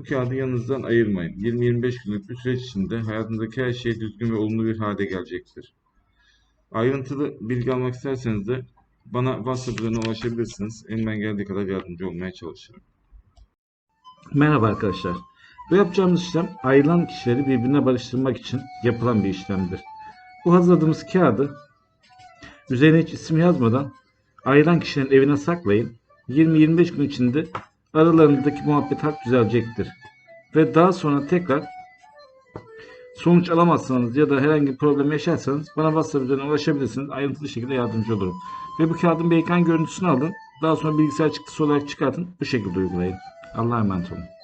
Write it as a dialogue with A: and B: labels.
A: bu kağıdı yanınızdan ayırmayın. 20-25 günlük bir süreç içinde hayatınızdaki her şey düzgün ve olumlu bir hale gelecektir. Ayrıntılı bilgi almak isterseniz de bana WhatsApp üzerinden ulaşabilirsiniz. Elimden geldiği kadar yardımcı olmaya çalışırım.
B: Merhaba arkadaşlar. Bu yapacağımız işlem ayrılan kişileri birbirine barıştırmak için yapılan bir işlemdir. Bu hazırladığımız kağıdı üzerine hiç isim yazmadan ayrılan kişilerin evine saklayın. 20-25 gün içinde aralarındaki muhabbet hak düzelecektir. Ve daha sonra tekrar sonuç alamazsanız ya da herhangi bir problem yaşarsanız bana WhatsApp üzerinden ulaşabilirsiniz. Ayrıntılı şekilde yardımcı olurum. Ve bu kağıdın bir ekran görüntüsünü alın. Daha sonra bilgisayar çıktısı olarak çıkartın. Bu şekilde uygulayın. Allah'a emanet olun.